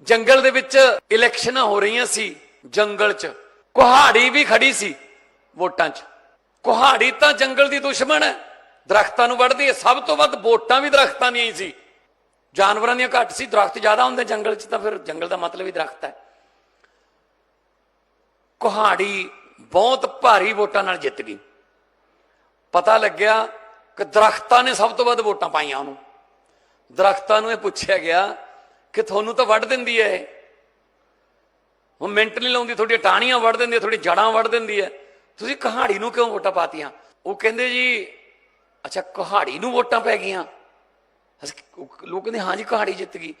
ਜੰਗਲ ਦੇ ਵਿੱਚ ਇਲੈਕਸ਼ਨਾਂ ਹੋ ਰਹੀਆਂ ਸੀ ਜੰਗਲ 'ਚ। ਕੁਹਾੜੀ ਵੀ ਖੜੀ ਸੀ ਵੋਟਾਂ 'ਚ। ਕੁਹਾੜੀ ਤਾਂ ਜੰਗਲ ਦੀ ਦੁਸ਼ਮਣ ਹੈ। ਦਰਖਤਾਂ ਨੂੰ ਵੱਢਦੀ ਹੈ। ਸਭ ਤੋਂ ਵੱਧ ਵੋਟਾਂ ਵੀ ਦਰਖਤਾਂ ਦੀਆਂ ਹੀ ਸੀ। ਜਾਨਵਰਾਂ ਦੀਆਂ ਘੱਟ ਸੀ। ਦਰਖਤ ਜ਼ਿਆਦਾ ਹੁੰਦੇ ਜੰਗਲ 'ਚ ਤਾਂ ਫਿਰ ਜੰਗਲ ਦਾ ਮਤਲਬ ਹੀ ਦਰਖਤ ਹੈ। ਕੁਹਾੜੀ ਬਹੁਤ ਭਾਰੀ ਵੋਟਾਂ ਨਾਲ ਜਿੱਤ ਗਈ। ਪਤਾ ਲੱਗਿਆ ਕਿ ਦਰਖਤਾਂ ਨੇ ਸਭ ਤੋਂ ਵੱਧ ਵੋਟਾਂ ਪਾਈਆਂ ਉਹਨੂੰ। ਦਰਖਤਾਂ ਨੂੰ ਇਹ ਪੁੱਛਿਆ ਗਿਆ ਕਿ ਤੁਹਾਨੂੰ ਤਾਂ ਵੱਢ ਦਿੰਦੀ ਹੈ ਇਹ। ਉਹ ਮਿੰਟ ਨਹੀਂ ਲਾਉਂਦੀ, ਤੁਹਾਡੀਆਂ ਟਾਹਣੀਆਂ ਵੱਢ ਦਿੰਦੀ ਹੈ ਤੁਹਾਡੀ ਜੜਾਂ ਵੱਢ ਦਿੰਦੀ ਹੈ ਤੁਸੀਂ ਕਹਾੜੀ ਨੂੰ ਕਿਉਂ ਵੋਟਾਂ ਪਾਤੀਆਂ? ਉਹ ਕਹਿੰਦੇ ਜੀ, ਅੱਛਾ, ਕਹਾੜੀ ਨੂੰ ਵੋਟਾਂ ਪੈ ਗਈਆਂ। ਅਸੀਂ- ਲੋਕ ਕਹਿੰਦੇ, ਹਾਂ ਜੀ, ਕਹਾੜੀ ਜਿੱਤ ਗਈ।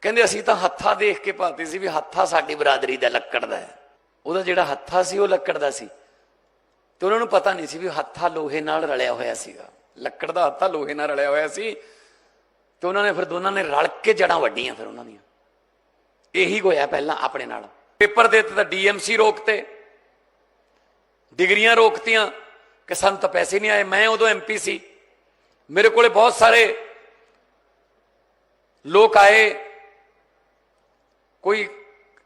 ਕਹਿੰਦੇ, ਅਸੀਂ ਤਾਂ ਹੱਥਾ ਦੇਖ ਕੇ ਪਾਤੀ ਸੀ ਵੀ ਹੱਥਾ ਸਾਡੀ ਬਰਾਦਰੀ ਦਾ ਲੱਕੜ ਦਾ ਹੈ ਉਹਦਾ ਜਿਹੜਾ ਹੱਥਾ ਸੀ, ਉਹ ਲੱਕੜ ਦਾ ਸੀ। ਤੇ ਉਹਨਾਂ ਨੂੰ ਪਤਾ ਨਹੀਂ ਸੀ ਵੀ ਹੱਥਾ ਲੋਹੇ ਨਾਲ ਰਲਿਆ ਹੋਇਆ ਸੀਗਾ। ਲੱਕੜ ਦਾ ਹੱਥਾ ਲੋਹੇ ਨਾਲ ਰਲਿਆ ਹੋਇਆ ਸੀ। ਤੇ ਉਹਨਾਂ ਨੇ ਫਿਰ ਦੋਨਾਂ ਨੇ ਰਲ ਕੇ ਜੜਾਂ ਵੱਡੀਆਂ ਫਿਰ ਉਹਨਾਂ ਦੀਆਂ। ਇਹੀ ਹੋਇਆ ਪਹਿਲਾਂ ਆਪਣੇ ਨਾਲ। ਪੇਪਰ ਦੇ ਦਿੱਤੇ ਤਾਂ ਡੀਐਮਸੀ ਰੋਕਤੇ। ਡਿਗਰੀਆਂ ਰੋਕਤੀਆਂ ਕਿ ਸਾਨੂੰ ਤਾਂ ਪੈਸੇ ਨਹੀਂ ਆਏ। ਮੈਂ ਉਦੋਂ ਐਮਪੀ ਸੀ। ਮੇਰੇ ਕੋਲੇ ਬਹੁਤ ਸਾਰੇ ਲੋਕ ਆਏ। ਕੋਈ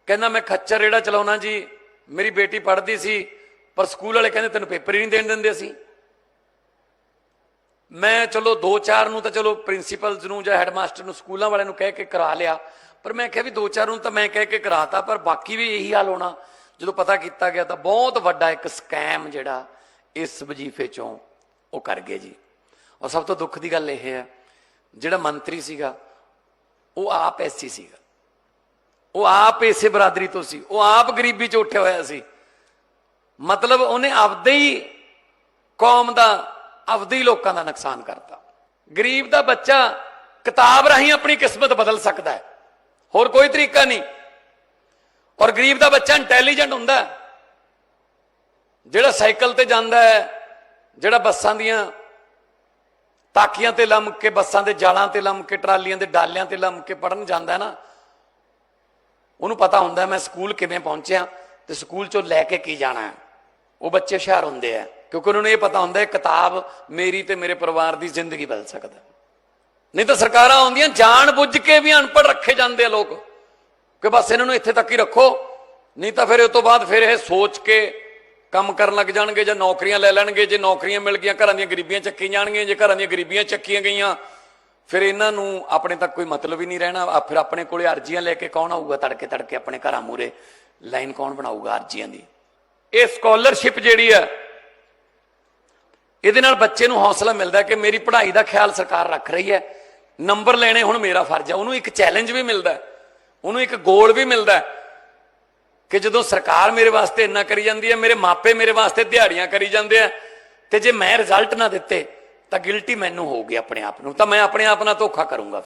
ਕਹਿੰਦਾ, ਮੈਂ ਖੱਚਰ ਰੇੜਾ ਚਲਾਉਣਾ ਜੀ। ਮੇਰੀ ਬੇਟੀ ਪੜ੍ਹਦੀ ਸੀ, ਪਰ ਸਕੂਲ ਵਾਲੇ ਕਹਿੰਦੇ, ਤੈਨੂੰ ਪੇਪਰ ਹੀ ਨਹੀਂ ਦੇਣ ਦਿੰਦੇ ਸੀ ਮੈਂ ਚਲੋ 2-4 ਨੂੰ ਤਾਂ ਚਲੋ ਪ੍ਰਿੰਸੀਪਲਸ ਨੂੰ ਜਾਂ ਹੈਡਮਾਸਟਰ ਨੂੰ ਸਕੂਲਾਂ ਵਾਲਿਆਂ ਨੂੰ ਕਹਿ ਕੇ ਕਰਾ ਲਿਆ। ਪਰ ਮੈਂ ਕਿਹਾ ਵੀ 2-4 ਨੂੰ ਤਾਂ ਮੈਂ ਕਹਿ ਕੇ ਕਰਾਤਾ, ਪਰ ਬਾਕੀ ਵੀ ਇਹੀ ਹਾਲ ਹੋਣਾ। ਜਦੋਂ ਪਤਾ ਕੀਤਾ ਗਿਆ ਤਾਂ ਬਹੁਤ ਵੱਡਾ ਇੱਕ ਸਕੈਮ ਜਿਹੜਾ ਇਸ ਵਜੀਫੇ ਚੋਂ ਉਹ ਕਰ ਗਏ ਜੀ। ਔਰ ਸਭ ਤੋਂ ਦੁੱਖ ਦੀ ਗੱਲ ਇਹ ਹੈ, ਜਿਹੜਾ ਮੰਤਰੀ ਸੀਗਾ, ਉਹ ਆਪ ਐਸੀ ਸੀਗਾ। ਉਹ ਆਪ ਇਸੇ ਬਰਾਦਰੀ ਤੋਂ ਸੀ, ਉਹ ਆਪ ਗਰੀਬੀ ਚ ਉੱਠਿਆ ਹੋਇਆ ਸੀ। ਮਤਲਬ ਉਹਨੇ ਆਪਦੇ ਹੀ ਕੌਮ ਦਾ ਆਪਦੇ ਲੋਕਾਂ ਦਾ ਨੁਕਸਾਨ ਕਰਤਾ। ਗਰੀਬ ਦਾ ਬੱਚਾ ਕਿਤਾਬ ਰਾਹੀਂ ਆਪਣੀ ਕਿਸਮਤ ਬਦਲ ਸਕਦਾ ਹੈ। ਹੋਰ ਕੋਈ ਤਰੀਕਾ ਨਹੀਂ। ਔਰ ਗਰੀਬ ਦਾ ਬੱਚਾ ਇੰਟੈਲੀਜੈਂਟ ਹੁੰਦਾ ਹੈ। ਜਿਹੜਾ ਸਾਈਕਲ ਤੇ ਜਾਂਦਾ ਹੈ, ਜਿਹੜਾ ਬੱਸਾਂ ਦੀਆਂ ਤਾਕੀਆਂ ਤੇ ਲੰਮ ਕੇ, ਬੱਸਾਂ ਦੇ ਜਾਲਾਂ ਤੇ ਲੰਮ ਕੇ, ਟਰਾਲੀਆਂ ਦੇ ਡਾਲਿਆਂ ਤੇ ਲੰਮ ਕੇ ਪੜਨ ਜਾਂਦਾ ਹੈ ਨਾ, ਉਹਨੂੰ ਪਤਾ ਹੁੰਦਾ ਮੈਂ ਸਕੂਲ ਕਿਵੇਂ ਪਹੁੰਚਿਆ ਤੇ ਸਕੂਲ ਚੋਂ ਲੈ ਕੇ ਕੀ ਜਾਣਾ ਹੈ। ਉਹ ਬੱਚੇ ਹੁਸ਼ਿਆਰ ਹੁੰਦੇ ਆ। ਕਿਉਂਕਿ ਉਹਨਾਂ ਨੂੰ ਇਹ ਪਤਾ ਹੁੰਦਾ ਹੈ ਕਿਤਾਬ ਮੇਰੀ ਤੇ ਮੇਰੇ ਪਰਿਵਾਰ ਦੀ ਜ਼ਿੰਦਗੀ ਬਦਲ ਸਕਦਾ ਨਹੀਂ ਤਾਂ ਸਰਕਾਰਾਂ ਆਉਂਦੀਆਂ, ਜਾਣ ਬੁੱਝ ਕੇ ਵੀ ਅਨਪੜ੍ਹ ਰੱਖੇ ਜਾਂਦੇ ਆ ਲੋਕ। ਕਿ ਬਸ ਇਹਨਾਂ ਨੂੰ ਇੱਥੇ ਤੱਕ ਹੀ ਰੱਖੋ। ਨਹੀਂ ਤਾਂ ਫਿਰ ਉਸ ਤੋਂ ਬਾਅਦ ਫਿਰ ਇਹ ਸੋਚ ਕੇ ਕੰਮ ਕਰਨ ਲੱਗ ਜਾਣਗੇ ਜਾਂ ਨੌਕਰੀਆਂ ਲੈ ਲੈਣਗੇ। ਜੇ ਨੌਕਰੀਆਂ ਮਿਲ ਗਈਆਂ, ਘਰਾਂ ਦੀਆਂ ਗਰੀਬੀਆਂ ਚੱਕੀ ਜਾਣਗੀਆਂ। ਜੇ ਘਰਾਂ ਦੀਆਂ ਗਰੀਬੀਆਂ ਚੱਕੀਆਂ ਗਈਆਂ, ਫਿਰ ਇਹਨਾਂ ਨੂੰ ਆਪਣੇ ਤੱਕ ਕੋਈ ਮਤਲਬ ਹੀ ਨਹੀਂ ਰਹਿਣਾ। ਫਿਰ ਆਪਣੇ ਕੋਲੇ ਅਰਜ਼ੀਆਂ ਲੈ ਕੇ ਕੌਣ ਆਊਗਾ? ਤੜਕੇ ਤੜਕੇ ਆਪਣੇ ਘਰਾਂ ਮੂਰੇ ਲਾਈਨ ਕੌਣ ਬਣਾਊਗਾ ਅਰਜ਼ੀਆਂ ਦੀ? ਇਹ ਸਕਾਲਰਸ਼ਿਪ ਜਿਹੜੀ ਆ ਇਹਦੇ ਨਾਲ ਬੱਚੇ ਨੂੰ ਹੌਸਲਾ ਮਿਲਦਾ ਕਿ ਮੇਰੀ ਪੜ੍ਹਾਈ ਦਾ ਖਿਆਲ ਸਰਕਾਰ ਰੱਖ ਰਹੀ ਹੈ। ਨੰਬਰ ਲੈਣੇ ਹੁਣ ਮੇਰਾ ਫਰਜ਼ ਹੈ। ਉਹਨੂੰ ਇੱਕ ਚੈਲੰਜ ਵੀ ਮਿਲਦਾ ਉਹਨੂੰ ਇੱਕ ਗੋਲ ਵੀ ਮਿਲਦਾ ਕਿ ਜਦੋਂ ਸਰਕਾਰ ਮੇਰੇ ਵਾਸਤੇ ਇੰਨਾ ਕਰੀ ਜਾਂਦੀ ਹੈ, ਮੇਰੇ ਮਾਪੇ ਮੇਰੇ ਵਾਸਤੇ ਦਿਹਾੜੀਆਂ ਕਰੀ ਜਾਂਦੇ ਆ ਤੇ ਜੇ ਮੈਂ ਰਿਜ਼ਲਟ ਨਾ ਦਿੱਤੇ ਤਾਂ ਗਿਲਟੀ ਮੈਨੂੰ ਹੋਊਗੀ ਆਪਣੇ ਆਪ ਨੂੰ। ਤਾਂ ਮੈਂ ਆਪਣੇ ਆਪ ਨਾਲ ਧੋਖਾ ਕਰੂੰਗਾ।